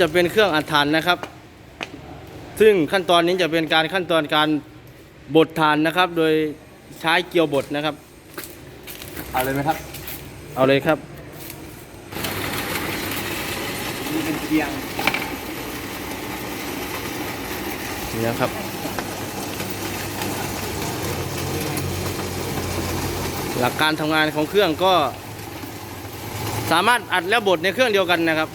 จะเป็นเครื่องอัดถ่านนะครับ ซึ่งขั้นตอนนี้จะเป็นการขั้นตอนการบดถ่านนะครับ โดยใช้เกลียวบดนะครับ เอาเลยไหมครับ เอาเลยครับนี่เป็นเกียงนี่นะครับหลักการทำงานของเครื่องก็ สามารถอัดและบดในเครื่องเดียวกันนะครับ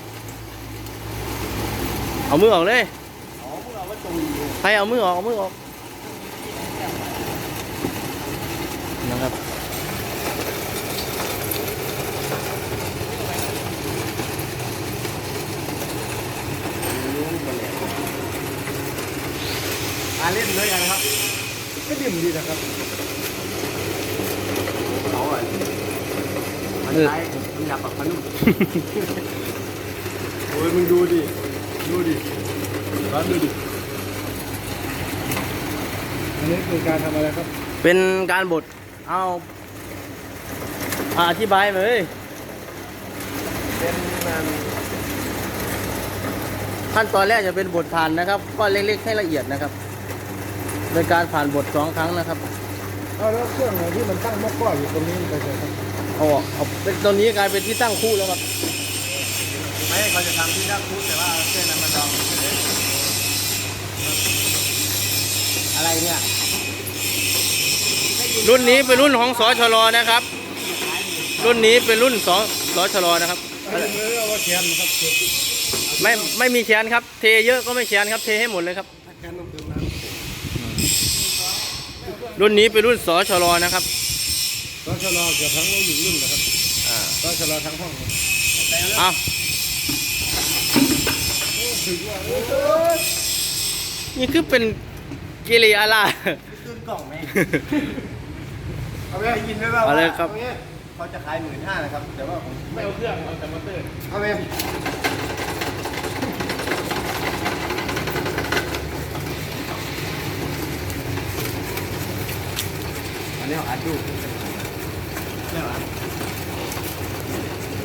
เอามือออกเลยอ๋อพวกเราว่าตรงนี้ใครเอามือออกเอามือออกนะครับอ่าเล่นเลยกันนะครับ ก็ดิ่มดีนะครับเขาอะมันใช้มันหยับแบบพนุ่มโอ้ยมึงดูดิ ดูดิร้อนดูดิ อันนี้คือการทำอะไรครับเป็นการบดเอาอะอธิบายมาเลยเป็นมันขั้นตอนแรกจะเป็นบดทานนะครับก้อนเล็กๆให้ละเอียดนะครับ โดยการผ่านบดสองครั้งนะครับเอาแล้วเครื่องไหนที่มันตั้งหม้อก้อยอยู่ตรงนี้มันไปไหนครับ เอาออกเอาเป็นตัวนี้กลายเป็นที่ตั้งคู่แล้วครับ ไม่เขาจะทำที่ด้านพุทธแต่ว่าเอาเส้นนั้นมาดองอะไรเนี่ยรุ่นนี้เป็นรุ่นของสชลนะครับ รุ่นนี้เป็นรุ่นสสชลนะครับอันนี้เรียกว่าแคนครับไม่ไม่มีแขนครับ เทเยอะก็ไม่แขนครับ เทให้หมดเลยครับแคนต้องเติมน้รุ่นนี้เป็นรุ่นสชลนะครับำตอนชะลอเกือบทั้งรุ่นรุ่นนะครับอ่าตอนชะลอทั้งห้องครับเอาถือว่า นี่คือเป็นกิริยาล่าขึ้นกล่องไหมเอาไปยินไหมว่าเอาเลยครับเขาจะขายหมื่นห้านะครับ แต่ว่าผมไม่เอาเครื่องเอาแต่มอเตอร์เอาไปอันนี้เอาอัดดูเนี่ยเหรอ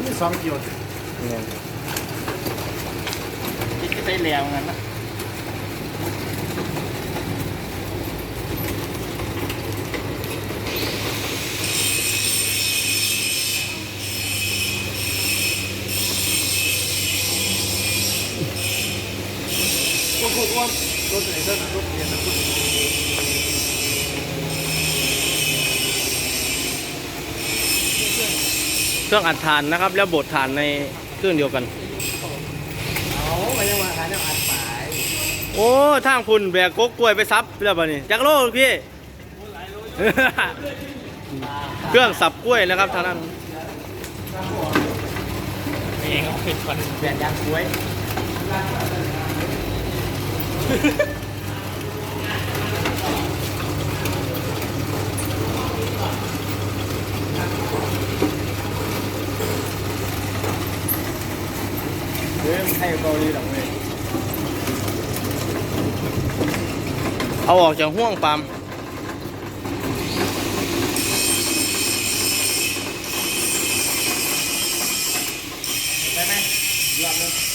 นี่สองเกียวนี่ก็้แรงงั้นนะพวกพวกว่ารถไหนก็รถเรียนนะคุณเครื่องอัดถ่านนะครับ แล้วบดถ่านในเครื่องเดียวกันาขายเนี่ยอัดสายโอ้ทางพุ่นแบกกกกล้วยไปซับแล้วป่ะนี่จักรโลพี่ เครื่องสับกล้วยนะครับทางนั้นเองเอาผิดก่อนเปลี่ยนยางกล้วยเฮ้ยมันให้เกาหลีหรอกเว้ย เอาออกจากห่วงปั๊มได้ไหมรอบนึง